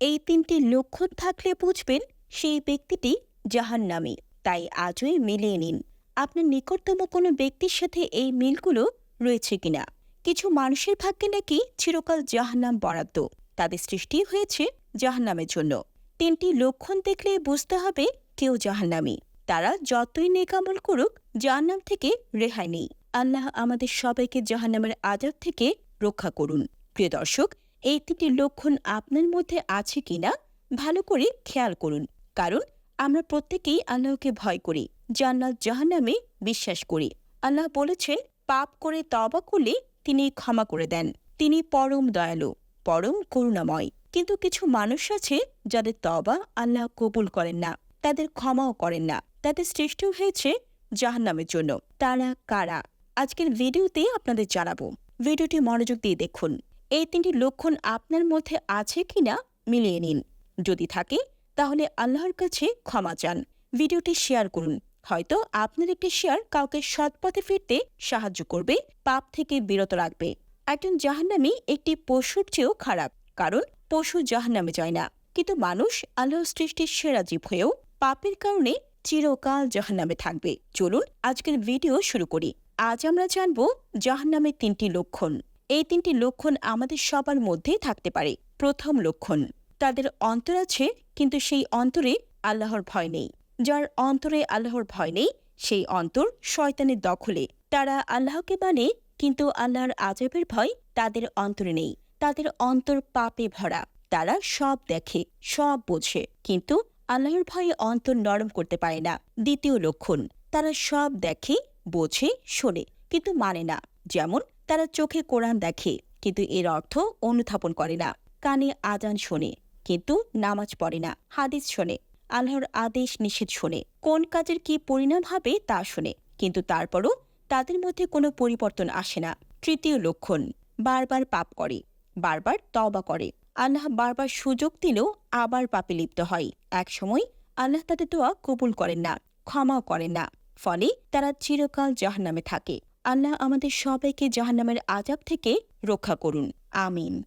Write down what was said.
এই তিনটি লক্ষণ থাকলে বুঝবেন সেই ব্যক্তিটি জাহান্নামী। তাই আজই মিলিয়ে নিন। আপনার নিকটতম কোনো ব্যক্তির সাথে এই মিলগুলো রয়েছে কিনা? কিছু মানুষের ভাগ্যে নাকি চিরকাল জাহান্নাম বরাদ্দ। তাদের সৃষ্টি হয়েছে জাহান্নামের জন্য। তিনটি লক্ষণ দেখলে বুঝতে হবে কেউ জাহান্নামী। তারা যতই নেকামল করুক, জাহান্নাম থেকে রেহাই নেই। আল্লাহ আমাদের সবাইকে জাহান্নামের আজাব থেকে রক্ষা করুন। প্রিয় দর্শক এই তিনটি লক্ষণ আপনার মধ্যে আছে কিনা ভালো করে খেয়াল করুন। কারণ আমরা প্রত্যেকেই আল্লাহকে ভয় করি, জান্নাত জাহান্নামে বিশ্বাস করি। আল্লাহ বলেছেন, পাপ করে তবা করলে তিনি ক্ষমা করে দেন। তিনি পরম দয়ালু, পরম করুণাময়। কিন্তু কিছু মানুষ আছে যাদের তবা আল্লাহ কবুল করেন না, তাদের ক্ষমাও করেন না, তাদের সৃষ্টি হয়েছে জাহান্নামের জন্য। তারা কারা? আজকের ভিডিওতে আপনাদের জানাব। ভিডিওটি মনোযোগ দিয়ে দেখুন। এই তিনটি লক্ষণ আপনার মধ্যে আছে কিনা মিলিয়ে নিন। যদি থাকে, তাহলে আল্লাহর কাছে ক্ষমা চান। ভিডিওটি শেয়ার করুন। হয়তো আপনার একটি শেয়ার কাউকে সৎপথে ফিরতে সাহায্য করবে, পাপ থেকে বিরত রাখবে। একজন জাহান্নামী একটি পশুর চেয়েও খারাপ, কারণ পশু জাহান্নামে যায় না। কিন্তু মানুষ আল্লাহ সৃষ্টির সেরা জীব হয়েও পাপের কারণে চিরকাল জাহান্নামে থাকবে। চলুন আজকের ভিডিও শুরু করি। আজ আমরা জানব জাহান্নামের তিনটি লক্ষণ। এই তিনটি লক্ষণ আমাদের সবার মধ্যেই থাকতে পারে। প্রথম লক্ষণ, তাদের অন্তর আছে, কিন্তু সেই অন্তরে আল্লাহর ভয় নেই। যার অন্তরে আল্লাহর ভয় নেই, সেই অন্তর শয়তানের দখলে। তারা আল্লাহকে মানে কিন্তু আল্লাহর আজবের ভয় তাদের অন্তরে নেই। তাদের অন্তর পাপে ভরা। তারা সব দেখে, সব বোঝে, কিন্তু আল্লাহর ভয়ে অন্তর নরম করতে পারে না। দ্বিতীয় লক্ষণ, তারা সব দেখে, বোঝে, শোনে, কিন্তু মানে না। যেমন তারা চোখে কোরআন দেখে, কিন্তু এর অর্থ অনুধাবন করে না। কানে আজান শোনে, কিন্তু নামাজ পড়ে না। হাদিস শোনে, আল্লাহর আদেশ নিষেধ শোনে। কোন কাজের কি পরিণাম হবে তা শোনে, কিন্তু তারপরও তাদের মধ্যে কোনো পরিবর্তন আসে না। তৃতীয় লক্ষণ, বারবার পাপ করে, বারবার তবা করে। আল্লাহ বারবার সুযোগ দিলেও আবার পাপে লিপ্ত হয়। একসময় আল্লাহ তাদের দোয়া কবুল করেন না, ক্ষমাও করেন না। ফলে তারা চিরকাল জাহান্নামে থাকে। আল্লাহ আমাদের সবাইকে জাহান্নামের আজাব থেকে রক্ষা করুন। আমিন।